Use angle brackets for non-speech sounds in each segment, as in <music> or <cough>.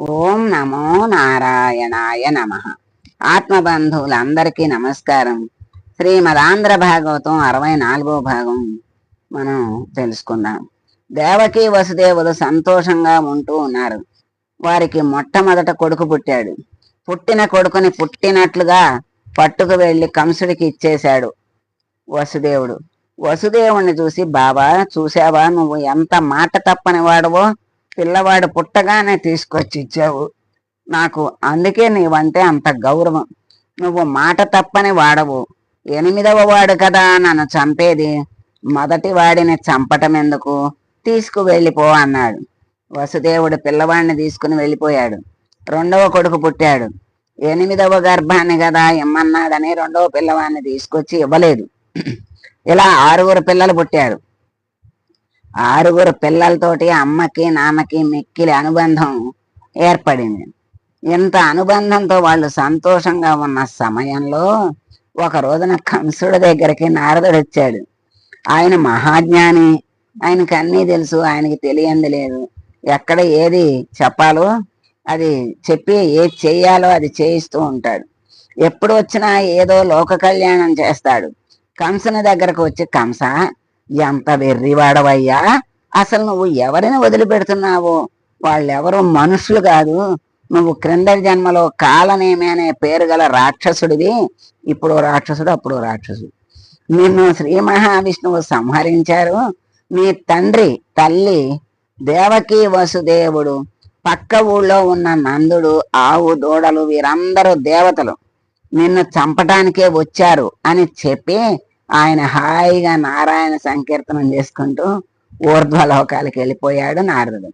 ఓం నమో నారాయణాయ నమ. ఆత్మబంధువులందరికీ నమస్కారం. శ్రీమదాంధ్ర భాగవతం అరవై నాలుగో భాగం మనం తెలుసుకుందాం. దేవకి వసుదేవులు సంతోషంగా ఉంటూ ఉన్నారు. వారికి మొట్టమొదట కొడుకు పుట్టాడు. పుట్టిన కొడుకుని పుట్టినట్లుగా పట్టుకు వెళ్ళి కంసుడికి ఇచ్చేశాడు వసుదేవుడు. వసుదేవుణ్ణి చూసి బాబా చూసావా నువ్వు ఎంత మాట తప్పని వాడవో? పిల్లవాడు పుట్టగానే తీసుకొచ్చి ఇచ్చావు. నాకు అందుకే నీవంటే అంత గౌరవం. నువ్వు మాట తప్పని వాడవు. ఎనిమిదవ వాడు కదా నన్ను చంపేది. మొదటి వాడిని చంపటం ఎందుకు తీసుకు వెళ్ళిపో అన్నాడు. వసుదేవుడు పిల్లవాడిని తీసుకుని వెళ్ళిపోయాడు. రెండవ కొడుకు పుట్టాడు. ఎనిమిదవ గర్భాన్ని కదా ఇమ్మన్నాడని రెండవ పిల్లవాడిని తీసుకొచ్చి ఇవ్వలేదు. <clears throat> ఇలా ఆరుగురు పిల్లలు పుట్టారు. ఆరుగురు పిల్లలతోటి అమ్మకి నాన్నకి మిక్కిలి అనుబంధం ఏర్పడింది. ఇంత అనుబంధంతో వాళ్ళు సంతోషంగా ఉన్న సమయంలో ఒక రోజున కంసుడి దగ్గరికి నారదుడు వచ్చాడు. ఆయన మహాజ్ఞాని ఆయనకి అన్నీ తెలుసు ఆయనకి తెలియంది లేదు. ఎక్కడ ఏది చెప్పాలో అది చెప్పి ఏది చేయాలో అది చేయిస్తూ ఉంటాడు. ఎప్పుడు వచ్చినా ఏదో లోక కళ్యాణం చేస్తాడు. కంసుని దగ్గరకు వచ్చి కంస ఎంత వెర్రివాడవయ్యా? అసలు నువ్వు ఎవరిని వదిలిపెడుతున్నావు? వాళ్ళెవరు మనుషులు కాదు. నువ్వు క్రిందటి జన్మలో కాలనేమి అనే పేరు గల రాక్షసుడివి. ఇప్పుడు రాక్షసుడు అప్పుడు రాక్షసుడు. నిన్ను శ్రీ మహావిష్ణువు సంహరించారు. నీ తండ్రి తల్లి దేవకీ వసుదేవుడు పక్క ఊళ్ళో ఉన్న నందుడు ఆవు దూడలు వీరందరూ దేవతలు. నిన్ను చంపటానికే వచ్చారు అని చెప్పి ఆయన హాయిగా నారాయణ సంకీర్తనం చేసుకుంటూ ఊర్ధ్వలోకాలకి వెళ్ళిపోయాడు నారదుడు.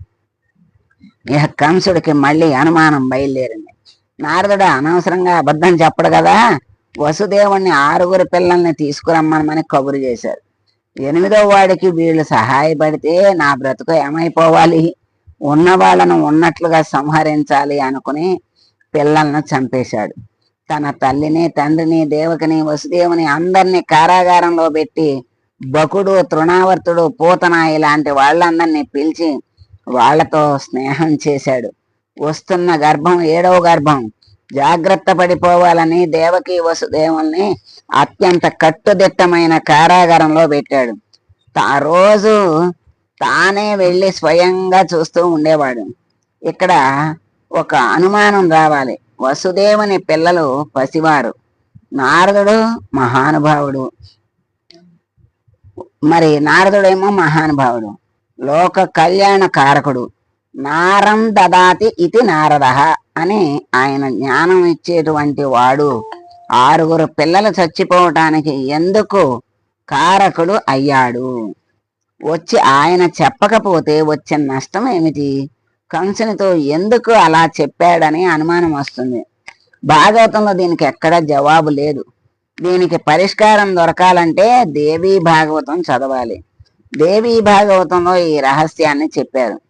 ఇక కంసుడికి మళ్ళీ అనుమానం బయలుదేరింది. నారదుడు అనవసరంగా అబద్ధం చెప్పడు కదా వసుదేవుణ్ణి ఆరుగురు పిల్లల్ని తీసుకురమ్మనమని కబురు చేశారు ఎనిమిదో వాడికి వీళ్ళు సహాయపడితే నా బ్రతుకు ఏమైపోవాలి? ఉన్న వాళ్ళను ఉన్నట్లుగా సంహరించాలి అనుకుని పిల్లలను చంపేశాడు. తన తల్లిని తండ్రిని దేవకిని వసుదేవుని అందరినీ కారాగారంలో పెట్టి బకుడు తృణావర్తుడు పూతన ఇలాంటి వాళ్ళందరినీ పిలిచి వాళ్ళతో స్నేహం చేశాడు. వస్తున్న గర్భం ఏడవ గర్భం. జాగ్రత్త పడిపోవాలని దేవకి వసుదేవుల్ని అత్యంత కట్టుదిట్టమైన కారాగారంలో పెట్టాడు. ఆ రోజు తానే వెళ్ళి స్వయంగా చూస్తూ ఉండేవాడు. ఇక్కడ ఒక అనుమానం రావాలి. వసుదేవుని పిల్లలు పసివారు. నారదుడు మహానుభావుడు. మరి నారదుడేమో మహానుభావుడు. లోక కళ్యాణ కారకుడు. నారం దదాతి ఇది నారద అని ఆయన జ్ఞానం ఇచ్చేటువంటి వాడు. ఆరుగురు పిల్లలు చచ్చిపోవటానికి ఎందుకు కారకుడు అయ్యాడు? వచ్చి ఆయన చెప్పకపోతే వచ్చే నష్టం ఏమిటి? కంసునితో ఎందుకు అలా చెప్పాడని అనుమానం వస్తుంది. భాగవతంలో దీనికి ఎక్కడ జవాబు లేదు. దీనికి పరిష్కారం దొరకాలంటే దేవీ భాగవతం చదవాలి. దేవీ భాగవతంలో ఈ రహస్యాన్ని చెప్పారు.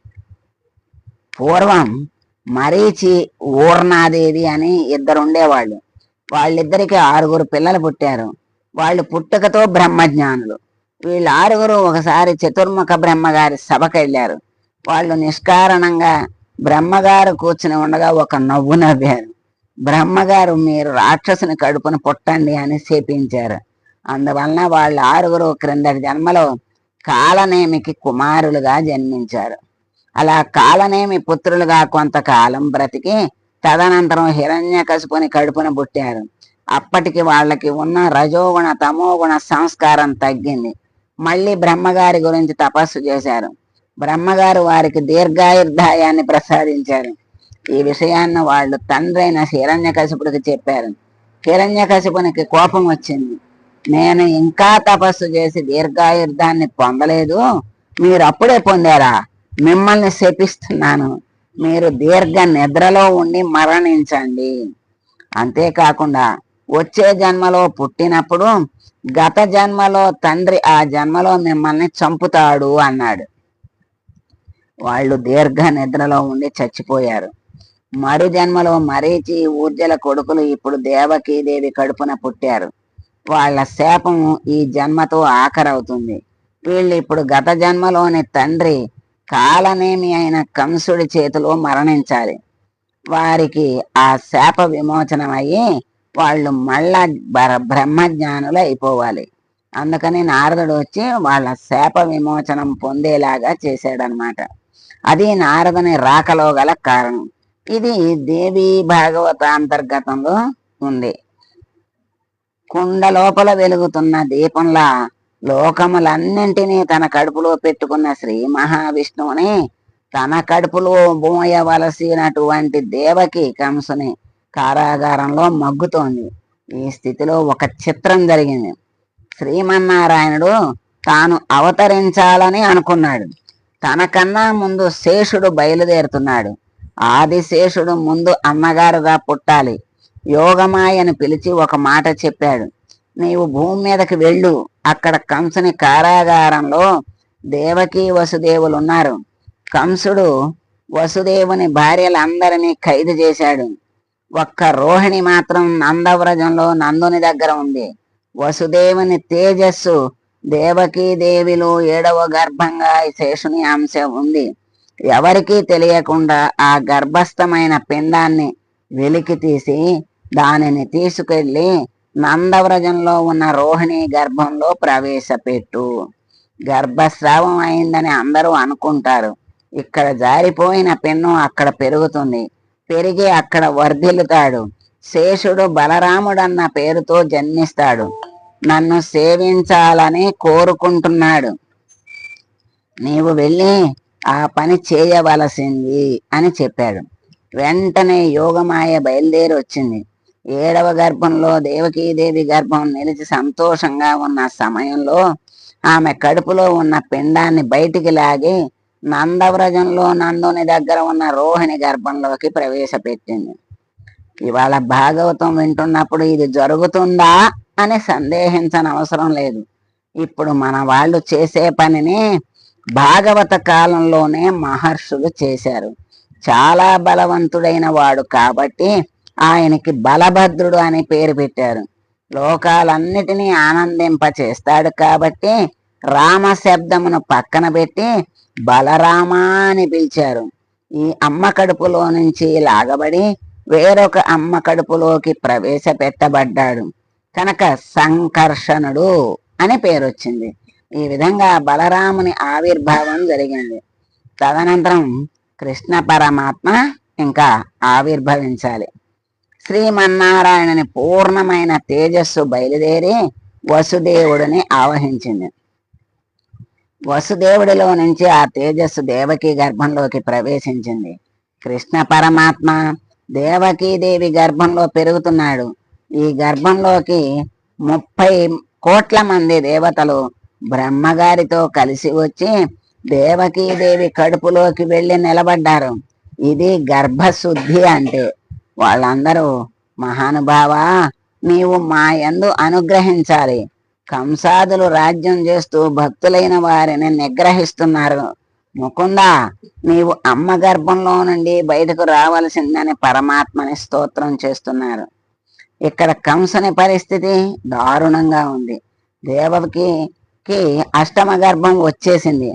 పూర్వం మరీచి ఊర్ణాదేవి అని ఇద్దరు ఉండేవాళ్ళు వాళ్ళిద్దరికి ఆరుగురు పిల్లలు పుట్టారు. వాళ్ళు పుట్టుకతో బ్రహ్మజ్ఞానులు. వీళ్ళు ఆరుగురు ఒకసారి చతుర్ముఖ బ్రహ్మగారి సభకు వెళ్ళారు వాళ్ళు నిష్కారణంగా బ్రహ్మగారు కూర్చుని ఉండగా ఒక నవ్వు నవ్వారు. బ్రహ్మగారు మీరు రాక్షసుని కడుపున పుట్టండి అని శపించారు. అందువలన వాళ్ళు ఆరుగురు క్రిందటి జన్మలో కాలనేమికి కుమారులుగా జన్మించారు. అలా కాలనేమి పుత్రులుగా కొంతకాలం బ్రతికి తదనంతరం హిరణ్య కసుపుని కడుపున పుట్టారు. అప్పటికి వాళ్ళకి ఉన్న రజోగుణ తమోగుణ సంస్కారం తగ్గింది. మళ్ళీ బ్రహ్మగారి గురించి తపస్సు చేశారు. బ్రహ్మగారు వారికి దీర్ఘాయుర్ధాయాన్ని ప్రసాదించారు. ఈ విషయాన్ని వాళ్ళు తండ్రైన హిరణ్యకశిపుడికి చెప్పారు. హిరణ్యకశిపునికి కోపం వచ్చింది. నేను ఇంకా తపస్సు చేసి దీర్ఘాయుర్ధాన్ని పొందలేదు. మీరు అప్పుడే పొందారా? మిమ్మల్ని శపిస్తున్నాను. మీరు దీర్ఘ నిద్రలో ఉండి మరణించండి. అంతేకాకుండా వచ్చే జన్మలో పుట్టినప్పుడు గత జన్మలో తండ్రి ఆ జన్మలో మిమ్మల్ని చంపుతాడు అన్నాడు. వాళ్ళు దీర్ఘ నిద్రలో ఉండి చచ్చిపోయారు. మరు జన్మలో మరీచి ఊర్జల కొడుకులు ఇప్పుడు దేవకీ దేవి కడుపున పుట్టారు. వాళ్ళ శాపము ఈ జన్మతో ఆఖరవుతుంది. వీళ్ళు ఇప్పుడు గత జన్మలోని తండ్రి కాలనేమి అయిన కంసుడి చేతిలో మరణించాలి. వారికి ఆ శాప విమోచనం అయ్యి వాళ్ళు మళ్ళా బర- బ్రహ్మజ్ఞానులు అయిపోవాలి. అందుకని నారదుడు వచ్చి వాళ్ళ శాప విమోచనం పొందేలాగా చేశాడనమాట అది నారదుని రాకలో గల కారణం. ఇది దేవి భాగవత అంతర్గతంలో ఉంది. కుండ లోపల వెలుగుతున్న దీపంలా లోకములన్నింటినీ తన కడుపులో పెట్టుకున్న శ్రీ మహావిష్ణువుని తన కడుపులో మోయవలసినటువంటి దేవకి కంసుని కారాగారంలో మగ్గుతోంది. ఈ స్థితిలో ఒక చిత్రం జరిగింది. శ్రీమన్నారాయణుడు తాను అవతరించాలని అనుకున్నాడు. తనకన్నా ముందు శేషుడు బయలుదేరుతున్నాడు. ఆదిశేషుడు ముందు అన్నగారుగా పుట్టాలి. యోగమాయని పిలిచి ఒక మాట చెప్పాడు. నీవు భూమి మీదకి వెళ్ళు. అక్కడ కంసుని కారాగారంలో దేవకీ వసుదేవులు ఉన్నారు కంసుడు వసుదేవుని భార్యలందరినీ ఖైదు చేశాడు. ఒక్క రోహిణి మాత్రం నందవ్రజంలో నందుని దగ్గర ఉంది. వసుదేవుని తేజస్సు దేవిలో ఏడవ గర్భంగా ఈ శేషుని అంశ ఉంది. ఎవరికీ తెలియకుండా ఆ గర్భస్థమైన పిండాన్ని వెలికి తీసి దానిని తీసుకెళ్ళి నందవ్రజంలో ఉన్న రోహిణి గర్భంలో ప్రవేశపెట్టు. గర్భస్రావం అయిందని అందరూ అనుకుంటారు. ఇక్కడ జారిపోయిన పెన్ను అక్కడ పెరుగుతుంది. పెరిగి అక్కడ వర్ధిల్లుతాడు. శేషుడు బలరాముడన్న పేరుతో జన్మిస్తాడు. నన్ను సేవించాలని కోరుకుంటున్నాడు. నీవు వెళ్ళి ఆ పని చేయవలసింది అని చెప్పాడు. వెంటనే యోగమాయ బయలుదేరి వచ్చింది. ఏడవ గర్భంలో దేవకీదేవి గర్భం నిలిచి సంతోషంగా ఉన్న సమయంలో ఆమె కడుపులో ఉన్న పిండాన్ని బయటికి లాగి నందవ్రజంలో నందుని దగ్గర ఉన్న రోహిణి గర్భంలోకి ప్రవేశపెట్టింది. ఇవాళ భాగవతం వింటున్నప్పుడు ఇది జరుగుతుందా? అని సందేహించనవసరం లేదు. ఇప్పుడు మన వాళ్ళు చేసే పనిని భాగవత కాలంలోనే మహర్షులు చేశారు. చాలా బలవంతుడైన వాడు కాబట్టి ఆయనకి బలభద్రుడు అని పేరు పెట్టారు. లోకాలన్నిటినీ ఆనందింప చేస్తాడు కాబట్టి రామ శబ్దమును పక్కన పెట్టి బలరామ అని పిలిచారు. ఈ అమ్మ కడుపులో నుంచి లాగబడి వేరొక అమ్మ కడుపులోకి ప్రవేశపెట్టబడ్డాడు. కనుక సంకర్షణుడు అని పేరు వచ్చింది ఈ విధంగా బలరాముని ఆవిర్భావం జరిగింది. తదనంతరం కృష్ణ పరమాత్మ ఇంకా ఆవిర్భవించాలి. శ్రీమన్నారాయణని పూర్ణమైన తేజస్సు బయలుదేరి వసుదేవుడిని ఆవహించింది. వసుదేవుడిలో నుంచి ఆ తేజస్సు దేవకి గర్భంలోకి ప్రవేశించింది. కృష్ణ పరమాత్మ దేవకీదేవి గర్భంలో పెరుగుతున్నాడు. ఈ గర్భంలోకి ముప్పై కోట్ల మంది దేవతలు బ్రహ్మగారితో కలిసి వచ్చి దేవకీదేవి కడుపులోకి వెళ్ళి నిలబడ్డారు. ఇది గర్భశుద్ధి అంటే. వాళ్ళందరూ మహానుభావా నీవు మా యందు అనుగ్రహించాలి. కంసాదులు రాజ్యం చేస్తూ భక్తులైన వారిని నిగ్రహిస్తున్నారు. ముకుందా నీవు అమ్మ గర్భంలో నుండి బయటకు రావలసిందని పరమాత్మని స్తోత్రం చేస్తున్నారు. ఇక్కడ కంసుని పరిస్థితి దారుణంగా ఉంది. దేవకి కి అష్టమ గర్భం వచ్చేసింది.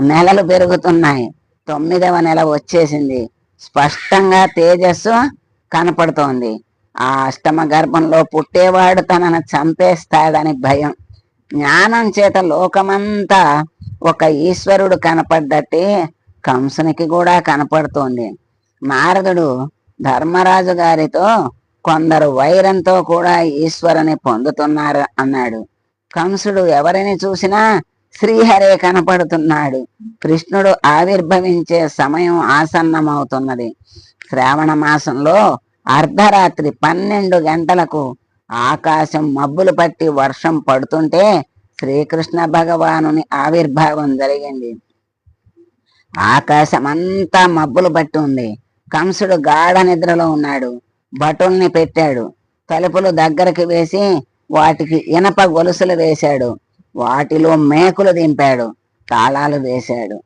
నెలలు పెరుగుతున్నాయి. తొమ్మిదవ నెల వచ్చేసింది. స్పష్టంగా తేజస్సు కనపడుతోంది. ఆ అష్టమ గర్భంలో పుట్టేవాడు తనను చంపేస్తాడని భయం. జ్ఞానం చేత లోకమంతా ఒక ఈశ్వరుడు కనపడ్డట్టే కంసునికి కూడా కనపడుతోంది. నారదుడు ధర్మరాజు గారితో కొందరు వైరంతో కూడా ఈశ్వరుని పొందుతున్నారు అన్నాడు. కంసుడు ఎవరిని చూసినా శ్రీహరే కనపడుతున్నాడు. కృష్ణుడు ఆవిర్భవించే సమయం ఆసన్నమవుతున్నది. శ్రావణ మాసంలో అర్ధరాత్రి పన్నెండు గంటలకు ఆకాశం మబ్బులు పట్టి వర్షం పడుతుంటే శ్రీకృష్ణ భగవానుని ఆవిర్భావం జరిగింది. ఆకాశం అంతా మబ్బులు పట్టి ఉంది. కంసుడు గాఢ నిద్రలో ఉన్నాడు. బటుల్ని పెట్టాడు. తలుపులు దగ్గరకు వేసి వాటికి ఇనప గొలుసులు వేశాడు. వాటిలో మేకులు దింపాడు. తాళాలు వేశాడు.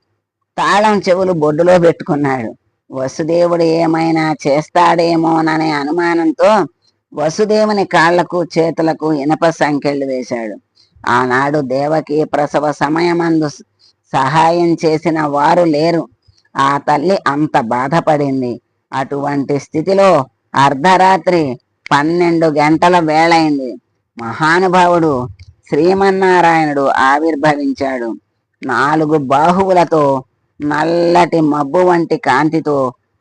తాళం చెవులు బొడ్డులో పెట్టుకున్నాడు. వసుదేవుడు ఏమైనా చేస్తాడేమోననే అనుమానంతో వసుదేవుని కాళ్ళకు చేతులకు ఇనప సంఖ్యలు వేశాడు. ఆనాడు దేవకి ప్రసవ సమయమందు సహాయం చేసిన వారు లేరు. ఆ తల్లి అంత బాధపడింది. అటువంటి స్థితిలో అర్ధరాత్రి పన్నెండు గంటల వేళైంది. మహానుభావుడు శ్రీమన్నారాయణుడు ఆవిర్భవించాడు. నాలుగు బాహువులతో నల్లటి మబ్బు వంటి కాంతితో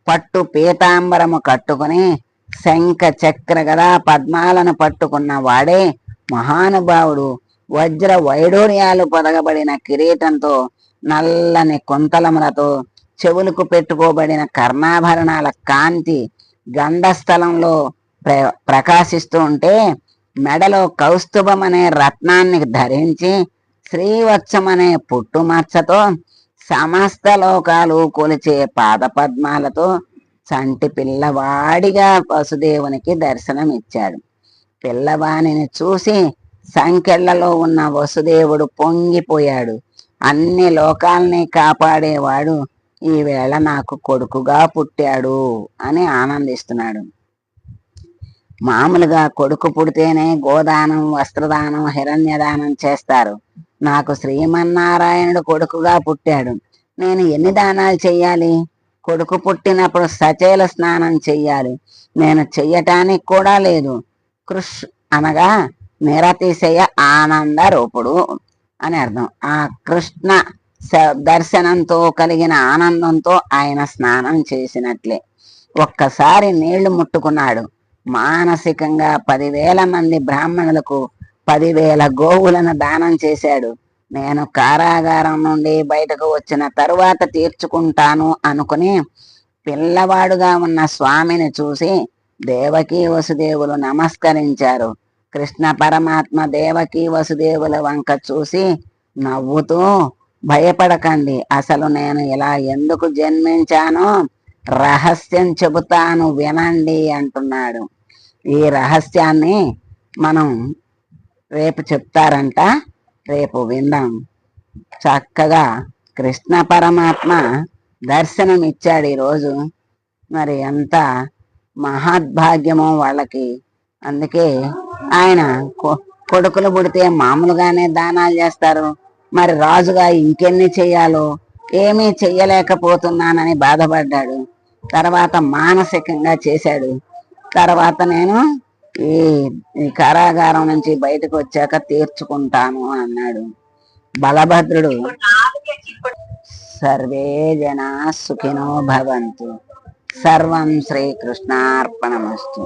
పట్టు పీతాంబరము కట్టుకుని శంఖ చక్ర గదా పద్మాలను పట్టుకున్న వాడే మహానుభావుడు వజ్ర వైడూర్యాలు పొదగబడిన కిరీటంతో నల్లని కుంతలములతో చెవులకు పెట్టుకోబడిన కర్ణాభరణాల కాంతి గంధస్థలంలో ప్ర ప్రకాశిస్తూ ఉంటే మెడలో కౌస్తుభం అనే రత్నాన్ని ధరించి శ్రీవత్సం అనే పుట్టుమచ్చతో సమస్త లోకాలు కొలిచే పాదపద్మాలతో చంటి పిల్లవాడిగా వసుదేవునికి దర్శనమిచ్చాడు. పిల్లవాణిని చూసి సంకెళ్ళలో ఉన్న వసుదేవుడు పొంగిపోయాడు. అన్ని లోకాల్ని కాపాడేవాడు ఈవేళ నాకు కొడుకుగా పుట్టాడు అని ఆనందిస్తున్నాడు. మామూలుగా కొడుకు పుడితేనే గోదానం వస్త్రదానం హిరణ్యదానం చేస్తారు. నాకు శ్రీమన్నారాయణుడు కొడుకుగా పుట్టాడు. నేను ఎన్ని దానాలు చెయ్యాలి కొడుకు పుట్టినప్పుడు సచేల స్నానం చెయ్యాలి నేను చెయ్యటానికి కూడా లేదు. కృష్ అనగా నిరతిశయ ఆనంద రూపుడు అని అర్థం. ఆ కృష్ణ దర్శనంతో కలిగిన ఆనందంతో ఆయన స్నానం చేసినట్లే. ఒక్కసారి నీళ్ళు ముట్టుకున్నాడు. మానసికంగా పదివేల మంది బ్రాహ్మణులకు పదివేల గోవులను దానం చేశాడు. నేను కారాగారం నుండి బయటకు వచ్చిన తరువాత తీర్చుకుంటాను అనుకుని పిల్లవాడుగా ఉన్న స్వామిని చూసి దేవకీ వసుదేవులు నమస్కరించారు. కృష్ణ పరమాత్మ దేవకీ వసుదేవుల వంక చూసి నవ్వుతూ భయపడకండి. అసలు నేను ఇలా ఎందుకు జన్మించానో రహస్యం చెబుతాను వినండి అంటున్నాడు. ఈ రహస్యాన్ని మనం రేపు చెప్తారంట. రేపు విందాం. చక్కగా కృష్ణ పరమాత్మ దర్శనం ఇచ్చాడు ఈరోజు. మరి ఎంత మహాద్భాగ్యమో వాళ్ళకి. అందుకే ఆయన కొ- కొడుకులు పుడితే మామూలుగానే దానాలు చేస్తారు. మరి రాజుగా ఇంకెన్ని చెయ్యాలో? ఏమీ చెయ్యలేకపోతున్నానని బాధపడ్డాడు. తర్వాత మానసికంగా చేశాడు. తర్వాత నేను ఈ ఈ కారాగారం నుంచి బయటకు వచ్చాక తీర్చుకుంటాను అన్నాడు. బలభద్రుడు సర్వే జనా సుఖినో భవంతు. సర్వం శ్రీకృష్ణార్పణమస్తు.